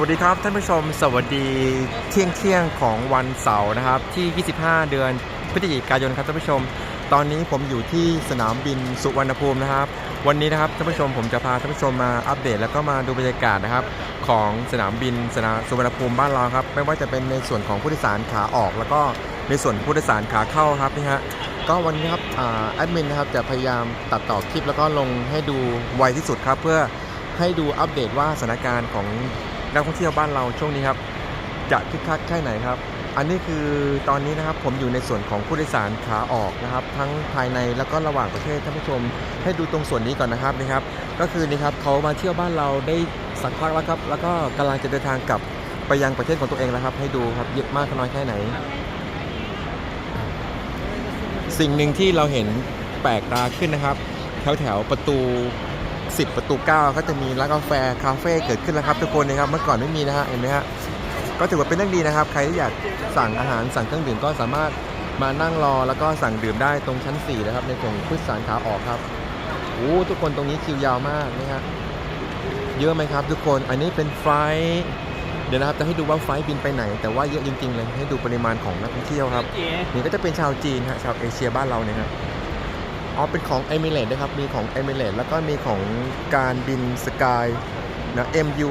วัสดีครับท่านผู้ชมสวัสดีเที่ยงเที่ยงของวันเสาร์นะครับที่ 25 เดือนพฤศจิกายนครับท่านผู้ชม ตอนนี้ผมอยู่ที่สนามบินสุวรรณภูมินะครับ วันนี้นะครับท่านผู้ชมผมจะพาท่านผู้ชมมาอัปเดต แล้วก็มาดูบรรยากาศนะครับ ของสนามบินสนามสุวรรณภูมิบ้านเราครับ ไม่ว่าจะเป็นในส่วนของผู้โดยสารขาออก แล้วก็ในส่วนผู้โดยสารขาเข้าครับนี่ฮะก็วันนี้ครับอ่าแอดมินนะครับจะพยายามตัดต่อคลิปแล้วก็ลงให้ดูไวที่สุดครับเพื่อให้ดูอัปเดตว่าสถานการณ์ของ นักท่องเที่ยวบ้านเราช่วงนี้ครับ จะคึกคักแค่ไหนครับ อันนี้คือตอนนี้นะครับผมอยู่ในส่วนของผู้โดยสารขาออกนะครับ ทั้งภายในแล้วก็ระหว่างประเทศท่านผู้ชม ให้ดูตรงส่วนนี้ก่อนนะครับนี่ครับ ก็คือนี่ครับเขามาเที่ยวบ้านเราได้สักพักแล้วครับ แล้วก็กำลังจะเดินทางกลับไปยังประเทศของตัวเองแล้วครับ ให้ดูครับเยอะมากน้อยแค่ไหน สิ่งหนึ่งที่เราเห็นแปลกตาขึ้นนะครับ แถวแถวๆประตู 10 ประตู 9 ก็จะมีร้านกาแฟคาเฟ่เกิดขึ้นแล้วครับทุกคนนะครับเมื่อก่อนไม่มีนะฮะเห็นไหมฮะก็ถือว่าเป็นเรื่องดีนะครับ ใครที่อยากสั่งอาหารสั่งเครื่องดื่มก็สามารถมานั่งรอแล้วก็สั่งดื่มได้ตรงชั้น 4 นะครับ ในส่วนของผู้โดยสารขาออกครับโอ้ทุกคนตรงนี้คิวยาวมากนะฮะเยอะไหมครับ ทุกคนอันนี้เป็นไฟเดี๋ยวนะครับจะให้ดูว่าไฟบินไปไหน แต่ว่าเยอะจริงๆเลยให้ดูปริมาณของนักท่องเที่ยวครับนี่ก็จะเป็นชาวจีนฮะชาวเอเชียบ้านเราเนี่ยครับ อ๋อเป็นของเอมิเรตนะครับ มีของเอมิเรตแล้วก็มีของการบินสกายนะ MU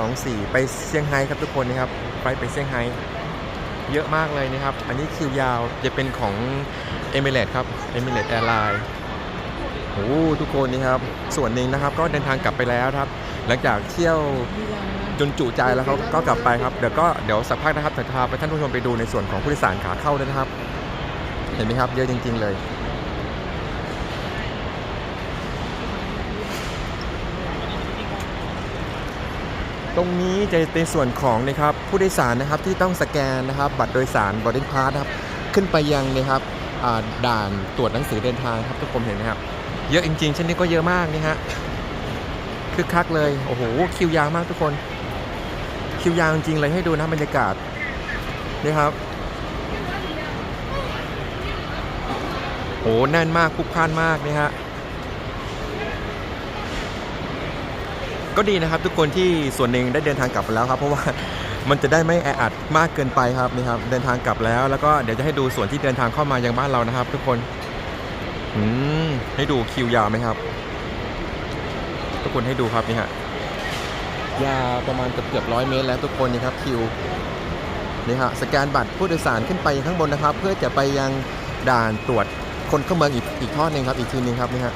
524 ไปเซี่ยงไฮ้ครับทุกคนนะครับ ไปไปเซี่ยงไฮ้เยอะมากเลยนะครับ อันนี้คิวยาวจะเป็นของเอมิเรตครับเอมิเรตแอร์ไลน์โอ้ทุกคนนี่ครับ ส่วนหนึ่งนะครับก็เดินทางกลับไปแล้วครับ หลังจากเที่ยวจนจุใจแล้วเขาก็กลับไปครับ เดี๋ยวก็เดี๋ยวสักพักนะครับจะพาไปท่านผู้ชมไปดูในส่วนของผู้โดยสารขาเข้านะครับ เห็นไหมครับ เยอะจริง ๆ เลย ตรงนี้จะเป็นส่วนของนะครับผู้โดยสารนะครับที่ต้องสแกนนะครับ บัตรโดยสารบอดดิ้งพาสครับขึ้นไปยังนะครับด่านตรวจหนังสือเดินทางครับทุกคนเห็นไหมครับเยอะจริงๆเช่นนี้ก็เยอะมากนี่ฮะคึกคักเลยโอ้โหคิวยาวมากทุกคน คิวยาวจริงๆเลยให้ดูนะบรรยากาศนี่ครับโหแน่นมากพลุกพล่านมากนี่ฮะ ก็ดีนะครับ ทุกคนที่ส่วนหนึ่งได้เดินทางกลับไปแล้วครับ เพราะว่ามันจะได้ไม่แออัดมากเกินไปครับนี่ครับ เดินทางกลับแล้ว แล้วก็เดี๋ยวจะให้ดูส่วนที่เดินทางเข้ามายังบ้านเรานะครับ ทุกคนอืมให้ดูคิวยาวไหมครับ ทุกคนให้ดูครับนี่ฮะยาวประมาณเกือบเกือบร้อยเมตรแล้วทุกคนนี่ครับคิวนี่ฮะสแกนบัตรผู้โดยสารขึ้นไปข้างบนนะครับ เพื่อจะไปยังด่านตรวจคนเข้าเมืองอีกอีกทอดหนึ่งครับ อีกทีหนึงครับนี่ฮะ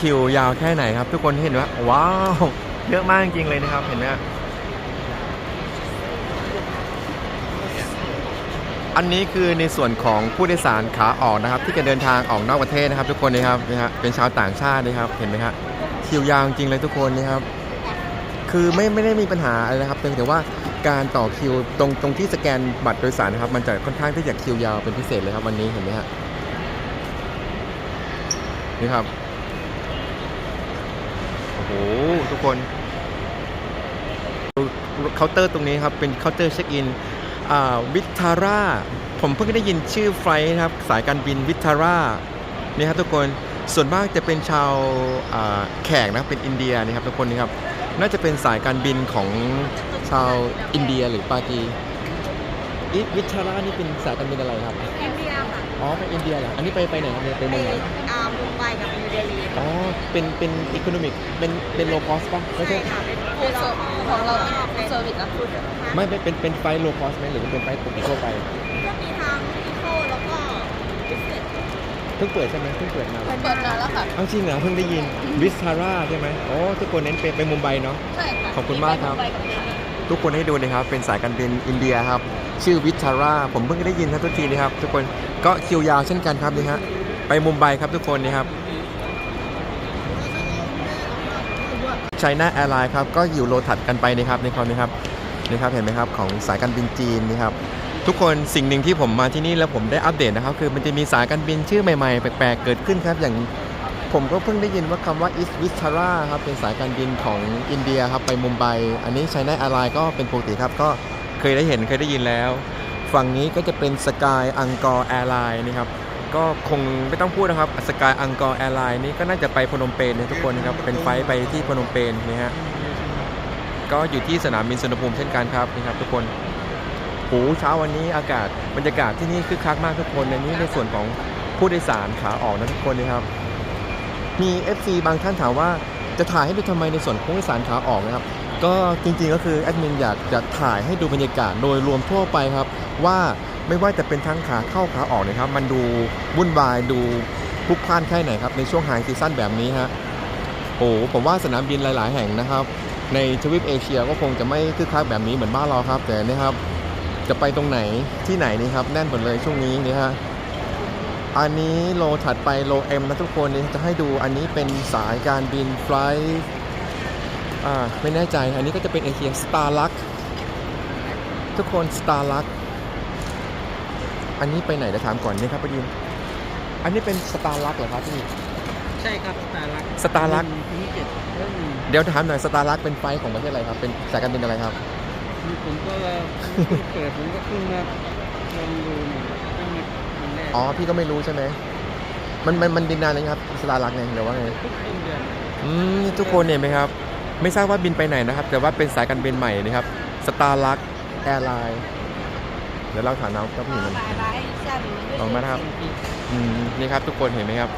คิวยาวแค่ไหนครับ ทุกคนเห็นไหมว้าว เยอะมากจริงเลยนะครับ เห็นไหมอันนี้คือในส่วนของผู้โดยสารขาออกนะครับ ที่จะเดินทางออกนอกประเทศนะครับ ทุกคนนะครับนี่ฮะเป็นชาวต่างชาตินะครับเห็นไหมฮะคิวยาวจริงเลยทุกคนนี่ครับ คือไม่ไม่ได้มีปัญหาอะไรนะครับเพียงแต่ว่าการต่อคิวตรงตรงที่สแกนบัตรโดยสารนะครับ มันจะค่อนข้างที่จะคิวยาวเป็นพิเศษเลยครับวันนี้เห็นไหมฮะนี่ครับ โอ้โหทุกคนเคาน์เตอร์ตรงนี้ครับ เป็นเคาน์เตอร์เช็คอินวิทาร่าผมเพิ่งได้ยินชื่อไฟล์นะครับ สายการบินวิทาร่านี่ครับทุกคนส่วนมากจะเป็นชาวแขกนะเป็นอินเดียนี่ครับทุกคนนี่ครับน่าจะเป็นสายการบินของชาวอินเดียหรือปากีอิวิชาร่านี่เป็นสายการบินอะไรครับอินเดีย อ๋อไปอินเดียเหรออันนี้ไปไปไหนครับเนี่ยไปไปเมืองไหนอามุมไบกับนิวเดลีอ๋อเป็นเป็นอีโคโนมิกเป็นเป็นโลคอสป่ะไม่ใช่ใช่ค่ะเป็นฟูลเซอร์ของเราเป็นเซอร์วิสและฟูดไม่ไม่เป็นเป็นไฟโลคอสไหมหรือว่าเป็นไฟปกติทั่วไปก็มีทางอีโคแล้วก็บิสเนสเพิ่งเปิดใช่ไหมเพิ่งเปิดมาเปิดนานแล้วค่ะเอาจริงเหรอเพิ่งได้ยินวิสทาร่าใช่ไหมอ๋อทุกคนเน้นไปไปมุมไบเนาะใช่ค่ะขอบคุณมากครับไปกับเดลีทุกคนให้ดูนะครับเป็นสายการบินอินเดียครับ ชื่อวิทาร่าผมเพิ่งได้ยินนะทุกทีนะครับ ทุกคนก็คิวยาวเช่นกันครับนี่ฮะไปมุมไบครับทุกคนนี่ครับไชน่าแอร์ไลน์ครับก็อยู่โลถัดกันไปนะครับในครับนี่ครับนี่ครับเห็นไหมครับของสายการบินจีนนี่ครับทุกคนสิ่งหนึ่งที่ผมมาที่นี่แล้วผมได้อัปเดตนะครับ คือมันจะมีสายการบินชื่อใหม่ๆ แปลกๆ เกิดขึ้นครับอย่างผมก็เพิ่งได้ยินว่าคำว่า East Vistara ครับเป็นสายการบินของอินเดียครับไปมุมไบ อันนี้ China Airlines ก็เป็นปกติครับก็ เคยได้เห็นเคยได้ยินแล้ว ฝั่งนี้ก็จะเป็น Sky Angkor Airline นี่ครับก็คงไม่ต้องพูดนะครับสกายอังกอร์แอร์ไลน์นี่ก็น่าจะไปพนมเปญนะทุกคนนะครับเป็นไฟไปที่พนมเปญนะฮะก็อยู่ที่สนามบินสุวรรณภูมิเช่นกันครับนี่ครับทุกคนโหเช้าวันนี้อากาศบรรยากาศที่นี่คึกคักมากทุกคนในนี้ในส่วนของผู้โดยสารขาออกนะทุกคนนะครับ มี FC บางท่านถามว่าจะถ่ายให้ดูทำไมในส่วนของผู้โดยสารขาออกนะครับ ก็จริงๆก็คือแอดมินอยากจะถ่ายให้ดูบรรยากาศโดยรวมทั่วไปครับ ว่าไม่ว่าจะเป็นทั้งขาเข้าขาออกนะครับ มันดูวุ่นวายดูพลุกพล่านแค่ไหนครับ ในช่วงไฮซีซั่นแบบนี้ฮะโอ้ผมว่าสนามบินหลายๆ แห่งนะครับ ในทวีปเอเชียก็คงจะไม่คึกคักแบบนี้เหมือนบ้านเราครับ แต่นี่ครับจะไปตรงไหนที่ไหนนี่ครับ แน่นหมดเลยช่วงนี้นี่ฮะอันนี้โลถัดไปโลเอ็มนะทุกคนนี่จะให้ดูอันนี้เป็นสายการบินไฟล์ อ่าไม่แน่ใจอันนี้ก็จะเป็นเอเชียสตาร์ลักทุกคนสตาร์ลักอันนี้ไปไหนเดี๋ยวถามก่อนนี่ครับประยินอันนี้เป็นสตาร์ลักเหรอครับพี่ใช่ครับสตาร์ลัก Starluck ที่เจ็ดเรื่องเดี๋ยวถามหน่อยสตาร์ลักเป็นไฟล์ของประเทศอะไรครับ เป็นสายการบินอะไรครับผมก็เปิดผมก็เพิ่งมาลองดูเนี่ยเพิ่งมาครั้งแรกอ๋อพี่ก็ไม่รู้ใช่ไหมมันมันมันบินนานเลยงครับสตาร์ลักไงหรือว่าไงทุกต้นเดือนอืมทุกคนเห็นไหมครับ ไม่ทราบว่าบินไปไหนนะครับ แต่ว่าเป็นสายการบินใหม่นะครับสตาร์ลักแอร์ไลน์เดี๋ยวเราถามน้องก็ผู้หญิงมันลองมาครับนี่ครับทุกคนเห็นไหมครับ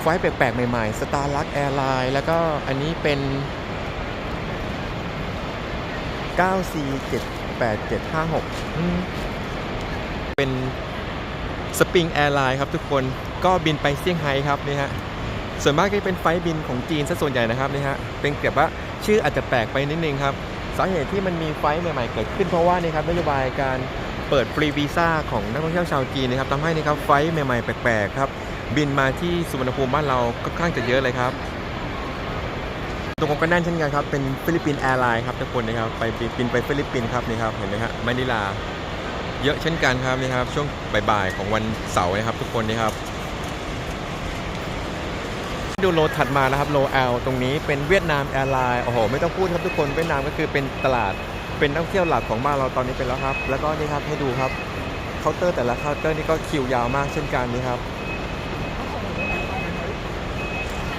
ไฟแปลกๆ ใหม่ๆสตาร์ลักแอร์ไลน์แล้วก็อันนี้เป็น 9478756 เป็นสปริงแอร์ไลน์ครับทุกคนก็บินไปเซี่ยงไฮ้ครับนี่ฮะส่วนมากก็เป็นไฟบินของจีนซะส่วนใหญ่นะครับนี่ฮะเป็นเกือบว่า ชื่ออาจจะแปลกไปนิดนึงครับ สาเหตุที่มันมีไฟล์ใหม่ๆเกิดขึ้นเพราะว่านี่ครับนโยบายการเปิดฟรีวีซ่าของนักท่องเที่ยวชาวจีนนะครับทำให้นี่ครับไฟล์ใหม่ๆแปลกๆครับบินมาที่สุวรรณภูมิบ้านเราก็ค่อนข้างจะเยอะเลยครับตรงก็แน่นเช่นกันครับเป็นฟิลิปปินส์แอร์ไลน์ครับทุกคนนะครับไปบินไปฟิลิปปินส์ครับนี่ครับเห็นไหมฮะมะนิลา เยอะเช่นกันครับนี่ครับช่วงบ่ายๆของวันเสาร์นะครับทุกคนนี่ครับ ดูโลถัดมานะครับโลแอลตรงนี้เป็นเวียดนามแอร์ไลน์โอ้โหไม่ต้องพูดครับทุกคนเวียดนามก็คือเป็นตลาดเป็นนักท่องเที่ยวหลักของบ้านเราตอนนี้เป็นแล้วครับ แล้วก็นี่ครับให้ดูครับเคาน์เตอร์แต่ละเคาน์เตอร์นี่ก็คิวยาวมากเช่นกันนี่ครับ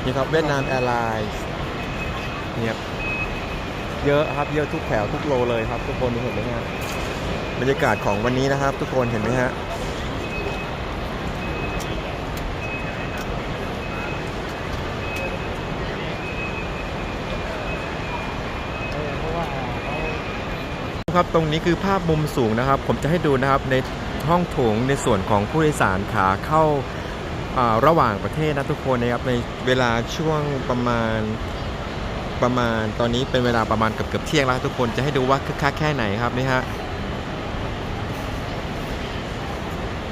นี่ครับเวียดนามแอร์ไลน์เนี่ยเยอะครับเยอะทุกแถวทุกโลเลยครับ ทุกคนเห็นไหมฮะบรรยากาศของวันนี้นะครับ ทุกคนเห็นไหมฮะ เออเพราะว่าเขา ครับตรงนี้คือภาพมุมสูงนะครับ ผมจะให้ดูนะครับในห้องโถงในส่วนของผู้โดยสารขาเข้าาระหว่างประเทศนะทุกคนนะครับในเวลาช่วงประมาณประมาณตอนนี้เป็นเวลาประมาณเกือบเกือบเที่ยงแล้วทุกคนจะให้ดูว่าคึกคักแค่ไหนครับนี่ฮะ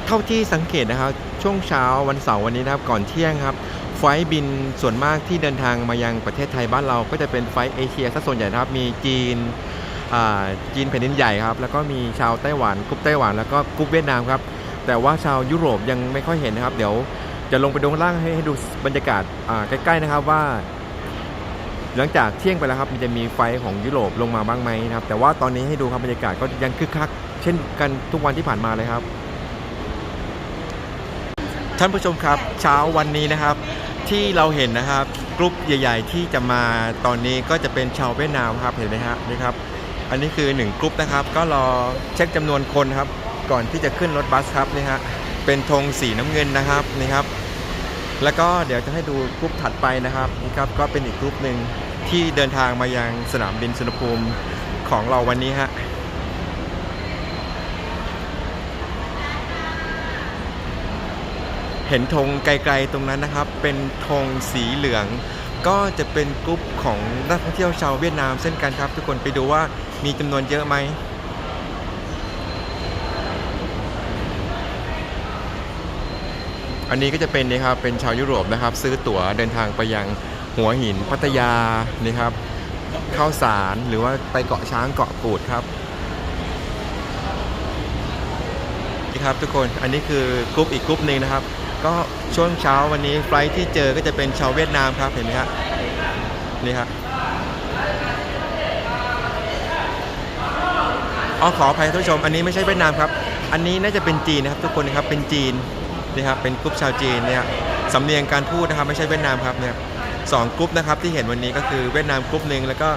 เท่าที่สังเกตนะครับช่วงเช้าวันเสาร์วันนี้นะครับก่อนเที่ยงครับ ไฟล์บินส่วนมากที่เดินทางมายังประเทศไทยบ้านเราก็จะเป็นไฟล์เอเชียซะส่วนใหญ่นะครับมีจีน จีนแผ่นดินใหญ่ครับ แล้วก็มีชาวไต้หวันกรุ๊ปไต้หวันแล้วก็กรุ๊ปเวียดนามครับ แต่ว่าชาวยุโรปยังไม่ค่อยเห็นนะครับ เดี๋ยวจะลงไปดูข้างล่างให้ให้ดูบรรยากาศาใกล้ๆนะครับว่า หลังจากเที่ยงไปแล้วครับมันจะมีไฟของยุโรปลงมาบ้างไหมนะครับ แต่ว่าตอนนี้ให้ดูครับบรรยากาศก็ยังคึกคัก เช่นกันทุกวันที่ผ่านมาเลยครับ ท่านผู้ชมครับเช้าวันนี้นะครับที่เราเห็นนะครับกลุ่มใหญ่ ๆ ที่จะมาตอนนี้ก็จะเป็นชาวเวียดนามครับเห็นไหมฮะนี่ครับ อันนี้คือ1กลุ่มนะครับ ก็รอเช็คจำนวนคนครับ ก่อนที่จะขึ้นรถบัสครับนี่ฮะเป็นธงสีน้ำเงินนะครับนี่ครับ แล้วก็เดี๋ยวจะให้ดูกลุ่มถัดไปนะครับนี่ครับก็เป็นอีกกลุ่มหนึ่งที่เดินทางมายังสนามบินสุวรรภูมิของเราวันนี้ฮะเห็นธงไกลๆตรงนั้นนะครับ เป็นธงสีเหลือง ก็จะเป็นกลุ่มของนักท่องเที่ยวชาวเวียดนามเช่นกันครับ ทุกคนไปดูว่า มีจำนวนเยอะไหม อันนี้ก็จะเป็นนี่ครับ เป็นชาวยุโรปนะครับ ซื้อตั๋วเดินทางไปยังหัวหินพัทยานี่ครับเข้าสารหรือว่าไปเกาะช้างเกาะกูดครับนี่ครับทุกคนอันนี้คือกลุ่มอีกกลุ่มหนึ่งนะครับ ก็ช่วงเช้าวันนี้ไฟลท์ที่เจอก็จะเป็นชาวเวียดนามครับเห็นไหมครับนี่ครับ อ๋อขออภัยท่านผู้ชม อันนี้ไม่ใช่เวียดนามครับ อันนี้น่าจะเป็นจีนนะครับ ทุกคนนะครับเป็นจีนนี่ครับเป็นกรุ๊ปชาวจีนเนี่ยสำเนียงการพูดนะครับไม่ใช่เวียดนามครับเนี่ยสองกรุ๊ปนะครับที่เห็นวันนี้ก็คือเวียดนามกรุ๊ปหนึ่งแล้วก็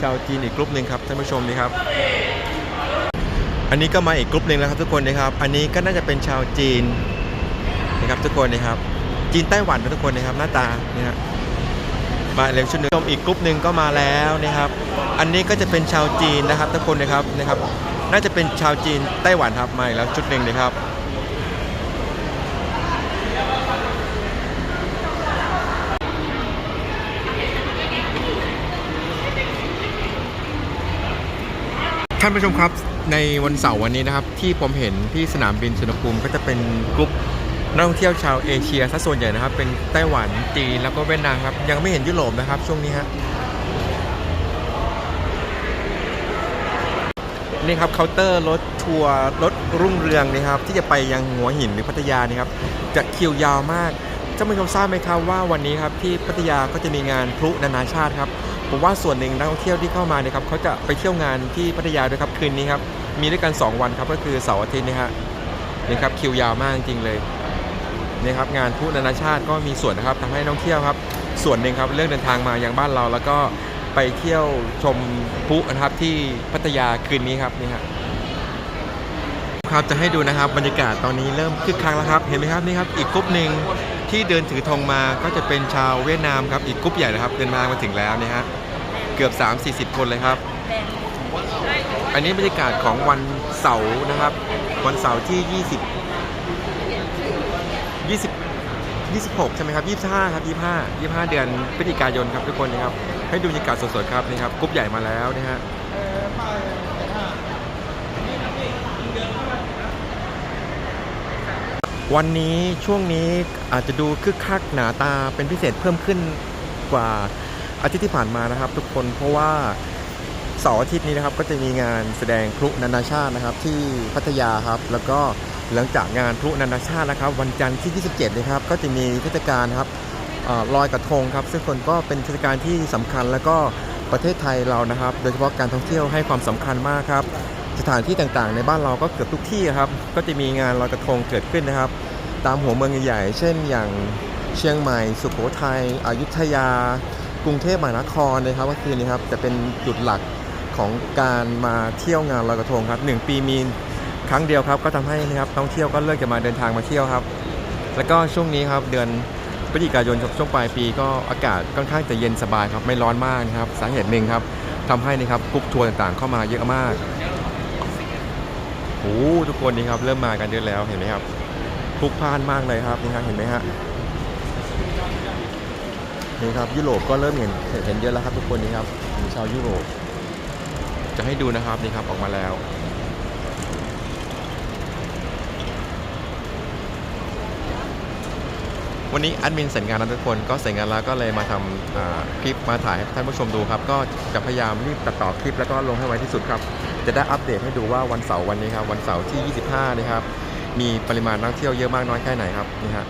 ชาวจีนอีกกรุ๊ปหนึ่งครับท่านผู้ชมนี่ครับ อันนี้ก็มาอีกกรุ๊ปหนึ่งแล้วครับทุกคนนะครับ อันนี้ก็น่าจะเป็นชาวจีนนะครับทุกคนนะครับ จีนไต้หวันนะทุกคนนะครับหน้าตาเนี่ยมาเร็วชุดหนึงชมอีกกรุ๊ปหนึ่งก็มาแล้วนะครับ อันนี้ก็จะเป็นชาวจีนนะครับทุกคนนะครับนะครับ น่าจะเป็นชาวจีนไต้หวันครับมาอีกแล้วชุดหนึ่งนะครับท่านผู้ชมครับในวันเสาร์วันนี้นะครับ ที่ผมเห็นที่สนามบินสุวรรณภูมิก็จะเป็นกลุ่มนักท่องเที่ยวชาวเอเชียซะส่วนใหญ่นะครับ เป็นไต้หวันจีนแล้วก็เวียดนามครับ ยังไม่เห็นยุโรปนะครับช่วงนี้ฮะ นี่ครับเคาน์เตอร์รถทัวร์รถรุ่งเรืองนะครับ ที่จะไปยังหัวหินหรือพัทยานี่ครับ จะคิวยาวมากท่านผู้ชมทราบไหมครับว่าวันนี้ครับที่พัทยาก็จะมีงานพลุนานาชาติครับผมว่าส่วนหนึ่งนักท่องเที่ยวที่เข้ามาเนี่ยครับเขาจะไปเที่ยวงานที่พัทยาด้วยครับคืนนี้ครับมีด้วยกัน 2 วันครับก็คือเสาร์อาทิตย์นี่ฮะนี่ครับคิวยาวมากจริงเลยนี่ครับงานพลุนานาชาติก็มีส่วนนะครับทำให้นักท่องเที่ยวครับส่วนหนึ่งครับเรื่องเดินทางมาอยังบ้านเราแล้วก็ ไปเที่ยวชมพุนะครับที่พัทยาคืนนี้ครับนี่ฮะครับจะให้ดูนะครับบรรยากาศตอนนี้เริ่มคึกคักแล้วครับ เห็นไหมครับนี่ครับอีกกรุ๊ปหนึ่งที่เดินถือธงมาก็จะเป็นชาวเวียดนามครับอีกกรุ๊ปใหญ่นะครับเดินทามาถึงแล้วเนี่ยฮะเกือบ 3-40 คนเลยครับ อันนี้บรรยากาศของวันเสาร์นะครับ วันเสาร์ที่ 20 20 26 ใช่ไหมครับ 25 ครับ 25 25 เดือนพฤศจิกายนครับทุกคนนะครับ ให้ดูบรรยากาศสดๆครับนี่ครับกรุ๊ปใหญ่มาแล้วนะฮะวันนี้ช่วงนี้อาจจะดูคึกคักหนาตาเป็นพิเศษเพิ่มขึ้นกว่าอาทิตย์ที่ผ่านมานะครับ ทุกคนเพราะว่าเสาร์อาทิตย์นี้นะครับก็จะมีงานแสดงพลุนานาชาตินะครับ ที่พัทยาครับ แล้วก็หลังจากงานพลุนานาชาตินะครับ วันจันทร์ที่ 27นะครับก็จะมีเทศกาลครับ ลอยกระทงครับ ซึ่งคนก็เป็นเทศกาลที่สำคัญแล้วก็ประเทศไทยเรานะครับ โดยเฉพาะการท่องเที่ยวให้ความสำคัญมากครับ สถานที่ต่างๆ ในบ้านเราก็เกือบทุกที่ครับ ก็จะมีงานลอยกระทงเกิดขึ้นนะครับ ตามหัวเมืองใหญ่ๆ เช่นอย่างเชียงใหม่ สุโขทัย อยุธยา กรุงเทพมหานครนะครับก็คือนี่ครับจะเป็นจุดหลักของการมาเที่ยวงานลอยกระทงครับหนึ่งปีมีครั้งเดียวครับ ก็ทำให้นะครับท่องเที่ยวก็เลิกจะมาเดินทางมาเที่ยวครับ แล้วก็ช่วงนี้ครับเดือน พฤศจิกายนช่วงปลายปีก็อากาศค่อนข้างจะเย็นสบายครับไม่ร้อนมากนะครับสาเหตุหนึ่งครับทำให้นะครับกรุ๊ปทัวร์ต่างๆ เข้ามาเยอะมากโอ้ทุกคนนี่ครับเริ่มมากันเยอะแล้วเห็นไหมครับพลุกพล่านมากเลยครับนี่ฮะเห็นไหมฮะนี่ครับยุโรปก็เริ่มเห็นเห็นเยอะแล้วครับทุกคนนี่ครับชาวยุโรปจะให้ดูนะครับนี่ครับออกมาแล้ว วันนี้แอดมินเสร็จงานแล้วทุกคนก็เสร็จงานแล้วก็เลยมาทำอ่าคลิปมาถ่ายให้ท่านผู้ชมดูครับ ก็จะพยายามรีบตัดต่อคลิปแล้วก็ลงให้ไวที่สุดครับ จะได้อัปเดตให้ดูว่าวันเสาร์วันนี้ครับวันเสาร์ที่ 25นะครับมีปริมาณนักเที่ยวเยอะมากน้อยแค่ไหนครับนี่ฮะ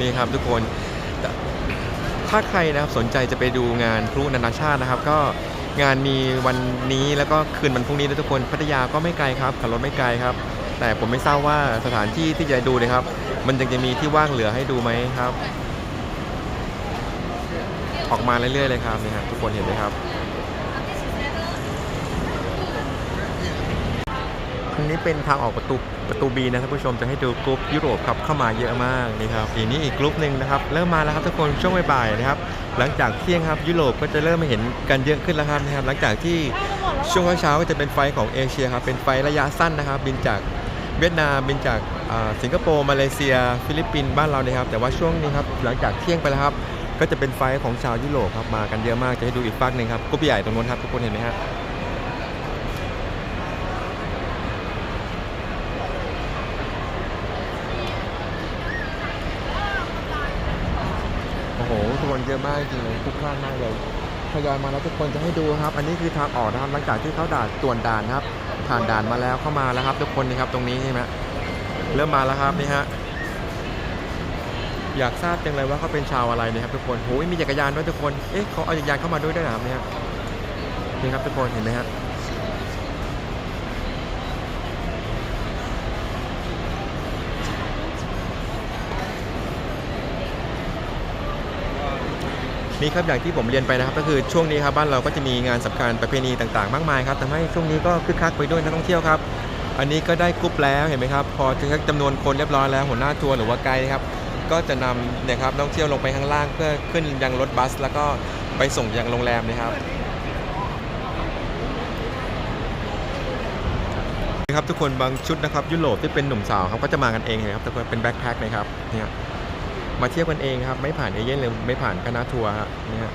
นี่ครับทุกคน ถ้าใครนะครับสนใจจะไปดูงานพลุนานาชาตินะครับ ก็งานมีวันนี้แล้วก็คืนวันพรุ่งนี้นะทุกคนพัทยาก็ไม่ไกลครับขับรถไม่ไกลครับ แต่ผมไม่ทราบว่าสถานที่ที่จะดูนะครับ มันยังจะมีที่ว่างเหลือให้ดูไหมครับ ออกมาเรื่อยๆเลยครับนี่ครับทุกคนเห็นไหมครับ นี้เป็นทางออกประตูประตูบีนะท่านผู้ชมจะให้ดูกรุ๊ปยุโรปครับเข้ามาเยอะมากนี่ครับอีกนี้อีกกรุ๊ปหนึ่งนะครับเริ่มมาแล้วครับทุกคนช่วงบ่ายๆนะครับหลังจากเที่ยงครับยุโรปก็จะเริ่มมาเห็นกันเยอะขึ้นแล้วครับนะครับ หลังจากที่ช่วงเช้าก็จะเป็นไฟของเอเชียครับเป็นไฟระยะสั้นนะครับ บินจากเวียดนามบินจากสิงคโปร์มาเลเซีย ฟิลิปปินส์บ้านเราเนี่ยครับแต่ว่าช่วงนี้ครับหลังจากเที่ยงไปแล้วครับก็จะเป็นไฟของชาวยุโรปครับมากันเยอะมากจะให้ดูอีกฝากหนึ่งครับกรุ๊ปใหญ่ตรงนู้นครับทุกคนเห็นไหมฮะโอ้โหทุกคน เยอะมากจริงเลยทุกข้างมากเลยทยอยมาแล้วทุกคนจะให้ดูครับ อันนี้คือทางออกนะครับหลังจากที่เขาด่านตรวจด่านครับ ผ่านด่านมาแล้วเข้ามาแล้วครับ ทุกคนนะครับตรงนี้ใช่ไหมเริ่มมาแล้วครับนี่ฮะอยากทราบจังเลยว่าเขาเป็นชาวอะไรนะครับ ทุกคนโอ้ยมีจักรยานด้วยทุกคนเอ๊ะเขาเอาจักรยานเข้ามาด้วยด้วยนะครับเนี่ยนี่ครับทุกคนเห็นไหมฮะ นี่ครับอย่างที่ผมเรียนไปนะครับ ก็คือช่วงนี้ครับบ้านเราก็จะมีงานสำคัญประเพณีต่างๆ มากมายครับทำให้ช่วงนี้ก็คึกคักไปด้วยนักท่องเที่ยวครับ อันนี้ก็ได้กรุ๊ปแล้วเห็นไหมครับ พอถึงจำนวนคนเรียบร้อยแล้วหัวหน้าทัวร์หรือว่าไกด์ครับก็จะนำนะครับนักท่องเที่ยวลงไปข้างล่างเพื่อขึ้นยังรถบัส แล้วก็ไปส่งยังโรงแรมนะครับนะครับทุกคนบางชุดนะครับยุโรปที่เป็นหนุ่มสาวครับก็จะมากันเองเลยครับทุกคนเป็นแบ็คแพ็คนะครับเนี่ย มาเที่ยวกันเองครับ ไม่ผ่านเอเย่นเลยไม่ผ่านคณะทัวร์ฮะเนี่ย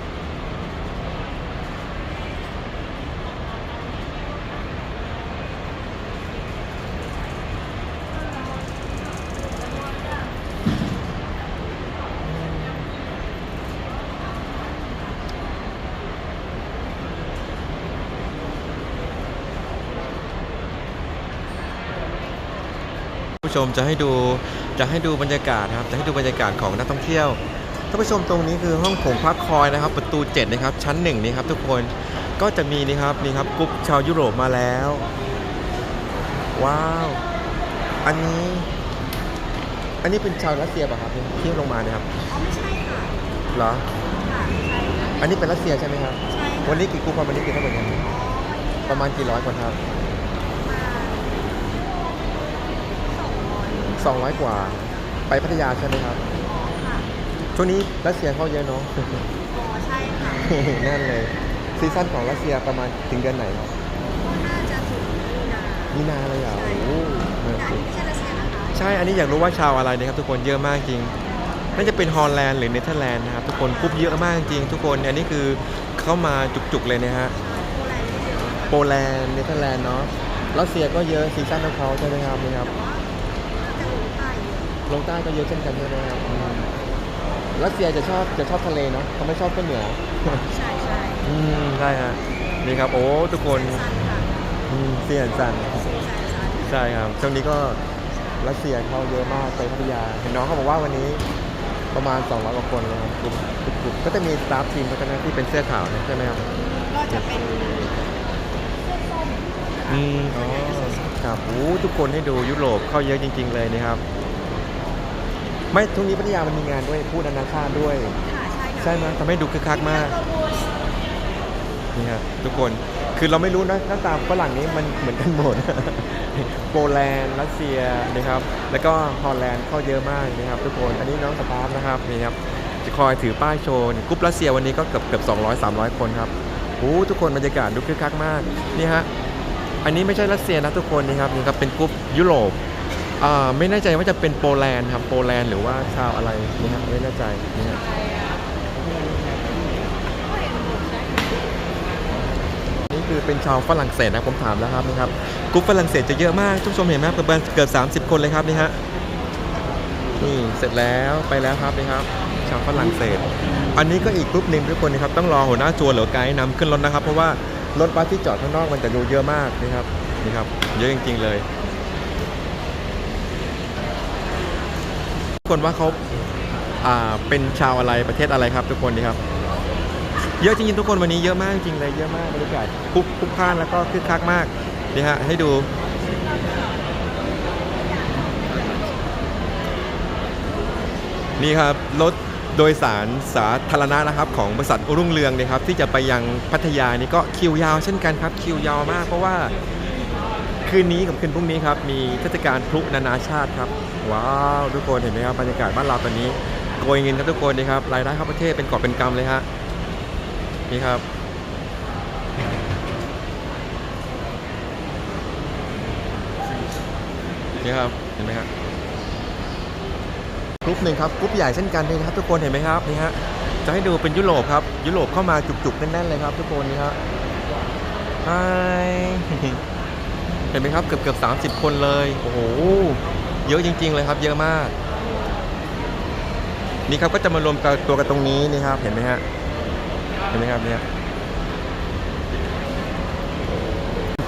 ผู้ชมจะให้ดู จะให้ดูบรรยากาศนะครับจะให้ดูบรรยากาศของนักท่องเที่ยวท่านผู้ชมตรงนี้คือห้องโถงพักคอยนะครับ ประตู7นะครับชั้นหนึ่งนี่ครับทุกคนก็จะมีนี่ครับนี่ครับกรุ๊ปชาวยุโรปมาแล้ว ว้าว อันนี้ อันนี้เป็นชาวรัสเซียป่ะครับที่ลงมาเนี่ยครับอ๋อไม่ใช่ค่ะเหรอค่ะใช่ค่ะอันนี้เป็นรัสเซียใช่ไหมครับ ใช่ค่ะวันนี้กี่กรุ๊ปครับวันนี้กี่เท่าไหร่ครับอ๋อประมาณกี่ร้อยคนครับ สองร้อย 200 กว่า ไปพัทยาใช่ไหมครับค่ะช่วงนี้รัสเซียเข้าเยอะเนาะ อ๋อใช่ค่ะ นั่นเลย ซีซั่นของรัสเซียประมาณถึงเดือนไหนครับก็น่าจะถึงมีนามีนาเลยเหรอใช่โอ้โหแต่อันนี้ไม่ใช่รัสเซียนะคะใช่ อันนี้อยากรู้ว่าชาวอะไรนะครับทุกคนเยอะมากจริง น่าจะเป็นฮอลแลนด์หรือเนเธอร์แลนด์นะครับทุกคนกรุ๊ปเยอะมากจริงทุกคน อันนี้คือเข้ามาจุกๆเลยนะฮะ โปแลนด์ก็เยอะโปแลนด์ เนเธอร์แลนด์เนาะ รัสเซียก็เยอะซีซั่นของเขาใช่ไหมครับนี่ครับ แต่ว่าน่าจะ ลงใต้เยอะลงใต้ก็เยอะเช่นกันใช่ไหมครับอืมรัสเซียจะชอบจะชอบทะเลเนาะเขาไม่ชอบขึ้นเหนือใช่ใช่อืมใช่ฮะนี่ครับโอ้ทุกคนสั้นค่ะอืมเสียนสันสีสันสันใช่ครับช่วงนี้ก็รัสเซียเข้าเยอะมากไปพัทยาเห็นน้องเขาบอกว่าวันนี้ประมาณ200กว่าคนเลยครับกลุ่มกลุ่มก็จะมีสตาฟทีมเขาจะนะที่เป็นเสื้อขาวนะใช่ไหมครับก็จะเป็นเสื้อส้มอืมอ๋อครับโอ้ทุกคนให้ดูยุโรปเข้าเยอะจริง ๆ เลยนะครับ ไม่ทุกนี้พัทยามันมีงานด้วยพูดนานาชาติด้วย ค่ะใช่ค่ะใช่ไหมทำให้ดูคึกคักมากแล้วบูสนี่ครับทุกคนคือเราไม่รู้นะหน้าตาฝรั่งนี้มันเหมือนกันหมด โปแลนด์รัสเซียนะครับ แล้วก็ฮอลแลนด์เข้าเยอะมากนะครับ ทุกคนอันนี้น้องสตาฟนะครับนี่ครับจะคอยถือป้ายโชว์กรุ๊ปรัสเซียวันนี้ก็เกือบเกือบ200 300 คนครับโอ้ทุกคนบรรยากาศดูคึกคักมากนี่ฮะอันนี้ไม่ใช่รัสเซียนะทุกคนนี่ครับนี่ครับเป็นกรุ๊ปยุโรปอ่า ไม่แน่ใจว่าจะเป็นโปแลนด์ครับโปแลนด์หรือว่าชาวอะไรนี่ฮะไม่แน่ใจนี่ฮะนี่คือเป็นชาวฝรั่งเศสนะผมถามแล้วครับนะครับกรุ๊ปฝรั่งเศสจะเยอะมากทุกชมเห็นไหมประมาณเกือบ30 คนเลยครับนี่ฮะนี่เสร็จแล้วไปแล้วครับนี่ครับ ชาวฝรั่งเศส อันนี้ก็อีกกรุ๊ปหนึ่งทุกคนนะครับต้องรอหัวหน้าทัวหรือไกด์นำขึ้นรถนะครับ เพราะว่ารถบัสที่จอดข้างนอกมันจะดูเยอะมากนี่ครับนี่ครับ เยอะจริงๆเลย ทุกคนว่าเขาอ่าเป็นชาวอะไรประเทศอะไรครับ ทุกคนนี่ครับ เยอะจริงๆทุกคนวันนี้เยอะมากจริงเลยเยอะมากบรรยากาศคุกคุกค้านแล้วก็คึกคักมากนี่ฮะให้ดู นี่ครับรถโดยสารสาธารณะนะครับ ของบริษัทรุ่งเรืองนะครับ ที่จะไปยังพัทยานี่ก็คิวยาวเช่นกันครับคิวยาวมากเพราะว่า คืนนี้กับคืนพรุ่งนี้ครับ มีเทศกาลพลุนานาชาติครับ ว้าวทุกคนเห็นไหมครับบรรยากาศบ้านเราตอนนี้โกยเงินครับทุกคนนะครับรายได้เข้าประเทศเป็นกอบเป็นกำเลยฮะนี่ครับนี่ครับเห็นไหมครับกรุ๊ปหนึ่งครับกรุ๊ปใหญ่เช่นกันเลยนะครับ ทุกคนเห็นไหมครับนี่ฮะจะให้ดูเป็นยุโรปครับ ยุโรปเข้ามาจุกๆแน่นๆเลยครับ ทุกคนนี่ฮะไฮ ห็นไหมครับเกือบเกือบสามสิบคนเลย โอ้โห เยอะจริง ๆ เลยครับ เยอะมาก นี่ครับก็จะมารวมตัวกันตรงนี้นี่ครับ เห็นไหมฮะ เห็นไหมครับเนี่ย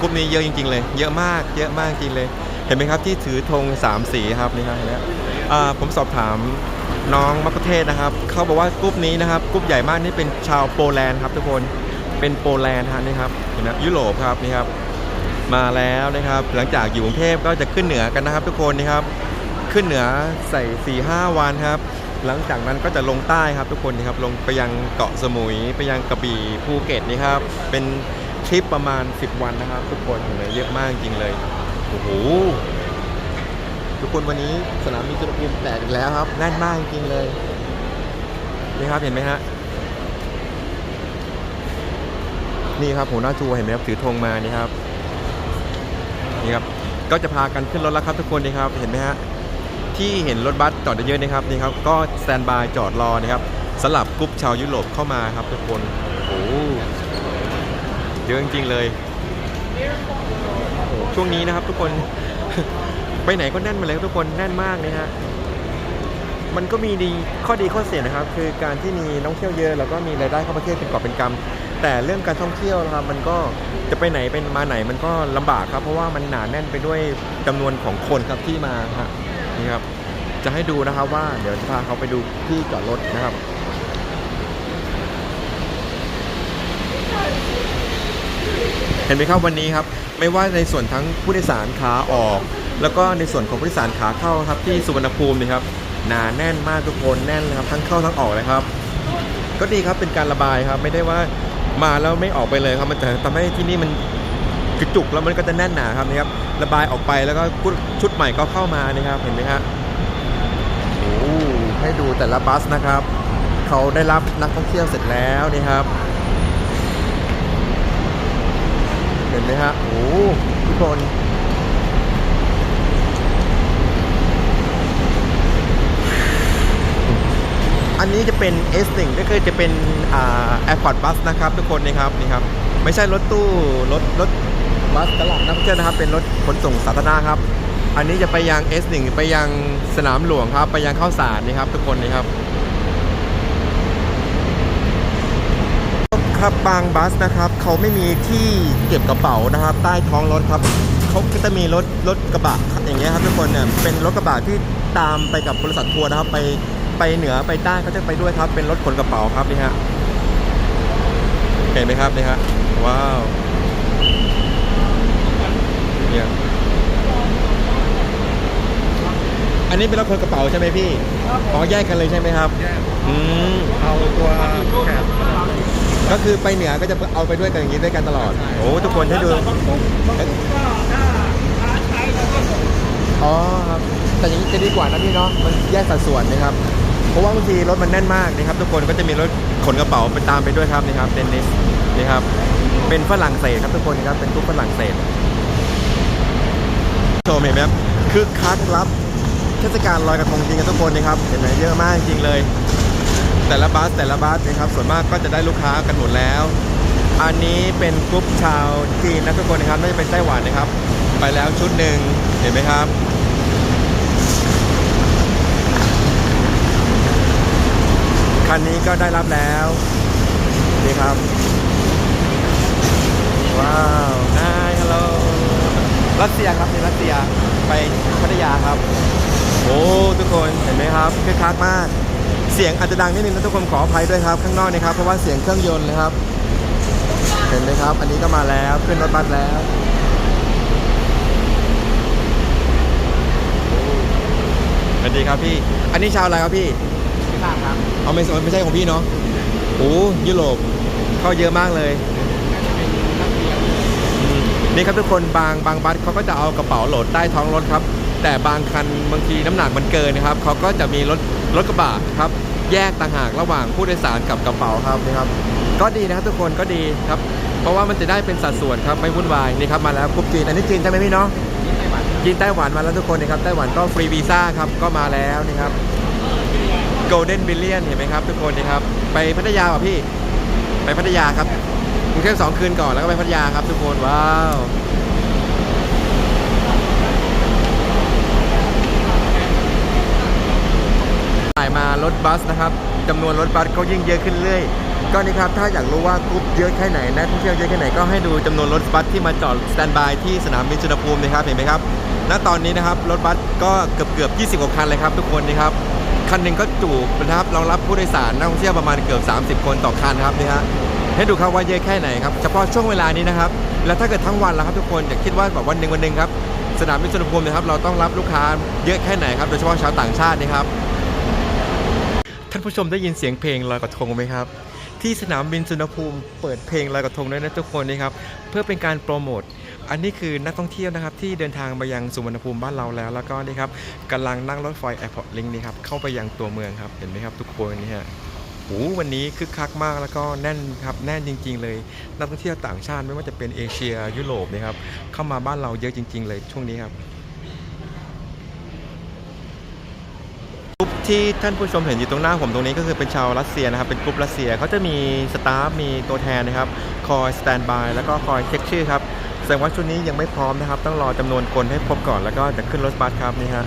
กลุ่มนี้เยอะจริง ๆ เลย เยอะมาก เยอะมากจริงเลย เห็นไหมครับที่ถือธงสามสีครับนี่ครับเห็นไหมผมสอบถามน้องมักคุเทศนะครับ เขาบอกว่ากรุ๊ปนี้นะครับกรุ๊ปใหญ่มากนี่เป็นชาวโปแลนด์ครับทุกคน เป็นโปแลนด์ฮะนี่ครับ เห็นไหมยุโรปครับนี่ครับ มาแล้วนะครับ หลังจากอยู่กรุงเทพก็จะขึ้นเหนือกันนะครับ ทุกคนนี่ครับ ขึ้นเหนือใส่4ี่ห้าวันครับ หลังจากนั้นก็จะลงใต้ครับทุกคนนะครับ ลงไปยังเกาะสมุยไปยังกระบี่ภูเก็ตนี่ครับ เป็นทริปประมาณ 10 วันนะครับ ทุกคนเหนไหมเยอะมากจริงเลยโอ้โหทุกคนวันนี้สนามบินสุวรรณภูมิแตกอีกแล้วครับแน่นมากจริงเลยนี่ครับเห็นไหมฮะนี่ครับหัวหน้าทัวร์เห็นไหมครับถือธงมานี่ครับ นี่ครับก็จะพากันขึ้นรถแล้วครับทุกคนนี่ครับเห็นไหมฮะที่เห็นรถบัสจอดเยอะๆนะครับนี่ครับก็สแตนบายจอดรอนะครับสำหรับกรุ๊ปชาวยุโรปเข้ามาครับทุกคนโอ้โหเยอะจริงๆเลยโอ้โหช่วงนี้นะครับทุกคนไปไหนก็แน่นมาเลยทุกคนแน่นมากนะฮะมันก็มีดีข้อดีข้อเสียนะครับ คือการที่มีนักท่องเที่ยวเยอะแล้วก็มีรายได้เข้าประเทศเป็นกอบเป็นกำแต่เรื่องการท่องเที่ยวนะครับมันก็ จะไปไหนเป็นมาไหนมันก็ลำบากครับ เพราะว่ามันหนาแน่นไปด้วยจำนวนของคนครับที่มาฮะนี่ครับ จะให้ดูนะครับว่าเดี๋ยวจะพาเขาไปดูที่จอดรถนะครับเห็นไหมครับวันนี้ครับไม่ว่าในส่วนทั้งผู้โดยสารขาออก แล้วก็ในส่วนของผู้โดยสารขาเข้าครับที่สุวรรณภูมินี่ครับหนาแน่นมากทุกคนแน่นเลยครับทั้งเข้าทั้งออกเลยครับ ก็ดีครับเป็นการระบายครับไม่ได้ว่า มาแล้วไม่ออกไปเลยครับมันจะทำให้ที่นี่มันกระจุกแล้วมันก็จะแน่นหนาครับนะครับระบายออกไปแล้วก็ชุดใหม่ก็เข้ามานี่ครับเห็นไหมครับโอ้ให้ดูแต่ละบัสนะครับเขาได้รับนักท่องเที่ยวเสร็จแล้วนี่ครับ เห็นไหมฮะโอ้ทุกคน อันนี้จะเป็น S1 ก็คือจะเป็นอ่า Airport Bus นะครับทุกคนนะครับนี่ครับ ไม่ใช่รถตู้รถรถบัสตลาดนักท่องเที่ยวนะครับ เป็นรถขนส่งสาธารณะครับ อันนี้จะไปยัง S1 ไปยังสนามหลวงครับ ไปยังข้าวสารนี่ครับทุกคนนี่ครับครับบางบัสนะครับเขาไม่มีที่เก็บกระเป๋านะครับ ใต้ท้องรถครับเขาก็จะมีรถรถกระบะอย่างเงี้ยครับทุกคนเนี่ยเป็นรถกระบะที่ตามไปกับบริษัททัวร์นะครับไป ไปเหนือไปใต้เขาจะไปด้วยครับเป็นรถขนกระเป๋าครับนี่ฮะเห็นไหมครับนี่ฮะว้าวเนี่ยอันนี้เป็นรถขนกระเป๋าใช่ไหมพี่อ๋อแยกกันเลยใช่ไหมครับแยกอืมเอาตัวแกะก็คือไปเหนือก็จะเอาไปด้วยกันอย่างนี้ด้วยกันตลอดโอ้ทุกคนให้ดูอ๋อครับแต่อย่างนี้จะดีกว่านะพี่เนาะมันแยกสัดส่วนนะครับเพ ราะว่าบางทีรถมันแน่นมากนะครับ ทุกคนก็จะมีรถขนกระเป๋าไปตามไปด้วยครับนี่ครับเดนนิสนี่ครับเป็นฝรั่งเศสครับทุกคนครับเป็นทุกฝรั่งเศสชมเห็นไหมครับคือคักรับเทศกาลลอยกระทงจริงกันทุกคนนะครับเห็นไหมเยอะมากจริงเลย แต่ละบัสแต่ละบัสนะครับส่วนมากก็จะได้ลูกค้ากันหมดแล้ว อันนี้เป็นกรุ๊ปชาวจีนนะทุกคนนะครับไม่ใช่เป็นไต้หวันนะครับ ไปแล้วชุดหนึ่งเห็นไหมครับ คันนี้ก็ได้รับแล้วนี่ครับ ว้าวไฮฮัลโหลรัสเซียครับนี่รัสเซียไปพัทยาครับ โอ้ทุกคนเห็นไหมครับคึกคักมาก เสียงอาจจะดังนิดนึงนะทุกคนขออภัยด้วยครับ ข้างนอกนะครับ เพราะว่าเสียงเครื่องยนต์นะครับ เห็นไหมครับ อันนี้ก็มาแล้วขึ้นรถบัสแล้วสวัสดีครับพี่ อันนี้ชาวอะไรครับพี่ไม่ ทราบครับเอาไม่ไม่ใช่ของพี่เนาะโอ้ยุโรปเข้าเยอะมากเลยอืมนี่ครับทุกคนบางบางบัสเขาก็จะเอากระเป๋าโหลดใต้ท้องรถครับ แต่บางคันบางทีน้ำหนักมันเกินนะครับเขาก็จะมีรถรถกระบะครับ แยกต่างหากระหว่างผู้โดยสารกับกระเป๋าครับนะครับ ก็ดีนะครับทุกคนก็ดีครับ เพราะว่ามันจะได้เป็นสัดส่วนครับไม่วุ่นวายนี่ครับมาแล้วกรุ๊ปจีนอันนี้จีนใช่ไหมพี่เนาะจีนไต้หวันมาแล้วทุกคนนะครับไต้หวันก็ฟรีวีซ่าครับก็มาแล้วนี่ครับ Golden Billion เห็นไหมครับทุกคนนะครับ ไปพัทยาป่ะพี่ ไปพัทยาครับกรุงเทพสองคืนก่อนแล้วก็ไปพัทยาครับทุกคน ว้าวถ่ายมารถบัสนะครับจำนวนรถบัสก็ยิ่งเยอะขึ้นเรื่อยก็นี่ครับถ้าอยากรู้ว่ากรุ๊ปเยอะแค่ไหนนักท่องเที่ยวเยอะแค่ไหนก็ให้ดูจำนวนรถบัสที่มาจอดสแตนบายที่สนามบินสุวรรณภูมินะครับเห็นไหมครับณตอนนี้นะครับรถบัสก็เกือบเกือบๆ20กว่าคันเลยครับทุกคนนี่ครับ คันหนึ่งก็จุนะครับรองรับผู้โดยสารนักท่องเที่ยวประมาณเกือบ 30 คนต่อคันครับนี่ฮะให้ดูครับว่าเยอะแค่ไหนครับเฉพาะช่วงเวลานี้นะครับแล้วถ้าเกิดทั้งวันแล้วครับทุกคนอย่าคิดว่าแบบวันหนึ่งวันหนึ่งครับสนามบินสุวรรณภูมินะครับเราต้องรับลูกค้าเยอะแค่ไหนครับโดยเฉพาะชาวต่างชาตินะครับท่านผู้ชมได้ยินเสียงเพลงลอยกระทงไหมครับ ที่สนามบินสุวรรณภูมิเปิดเพลงลอยกระทงด้วยนะทุกคนนี่ครับเพื่อเป็นการโปรโมท อันนี้คือนักท่องเที่ยวนะครับที่เดินทางมายังสุวรรณภูมิบ้านเราแล้ว แล้วก็นี่ครับกำลังนั่งรถไฟแอร์พอร์ตลิงนี่ครับเข้าไปยังตัวเมืองครับเห็นไหมครับทุกคนนี่ฮะโอ้วันนี้คึกคักมากแล้วก็แน่นครับแน่นจริง ๆ เลย นักท่องเที่ยวต่างชาติไม่ว่าจะเป็นเอเชียยุโรปนะครับเข้ามาบ้านเราเยอะจริง ๆ เลยช่วงนี้ครับกรุ๊ปที่ท่านผู้ชมเห็นอยู่ตรงหน้าผมตรงนี้ก็คือเป็นชาวรัสเซียนะครับเป็นกรุ๊ปรัสเซียเขาจะมีสตาฟมีตัวแทนนะครับคอยสแตนบายแล้วก็คอยเช็คชื่อครับ แสดงว่าชุดนี้ยังไม่พร้อมนะครับ ต้องรอจำนวนคนให้ครบก่อนแล้วก็จะขึ้นรถบัสครับนี่ฮะ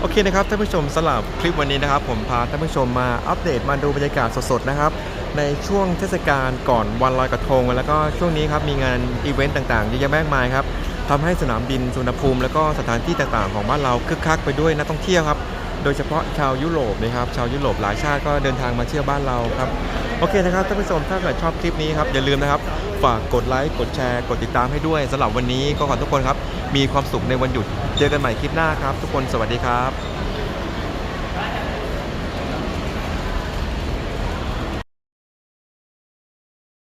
โอเคนะครับท่านผู้ชมสำหรับคลิปวันนี้นะครับ ผมพาท่านผู้ชมมาอัปเดตมาดูบรรยากาศสดๆนะครับ ในช่วงเทศกาลก่อนวันลอยกระทง แล้วก็ช่วงนี้ครับมีงานอีเวนต์ต่างๆเยอะแยะมากมายครับทำให้สนามบินสุวรรณภูมิ แล้วก็สถานที่ต่างๆของบ้านเราคึกคักไปด้วยนักท่องเที่ยวครับ โดยเฉพาะชาวยุโรปนะครับชาวยุโรปหลายชาติก็เดินทางมาเที่ยวบ้านเราครับโอเคนะครับท่านผู้ชมถ้าเกิดชอบคลิปนี้ครับอย่าลืมนะครับฝากกดไลค์กดแชร์ กดติดตามให้ด้วยสำหรับวันนี้ก็ขอทุกคนครับมีความสุขในวันหยุดเจอกันใหม่คลิปหน้าครับ ทุกคนสวัสดีครับ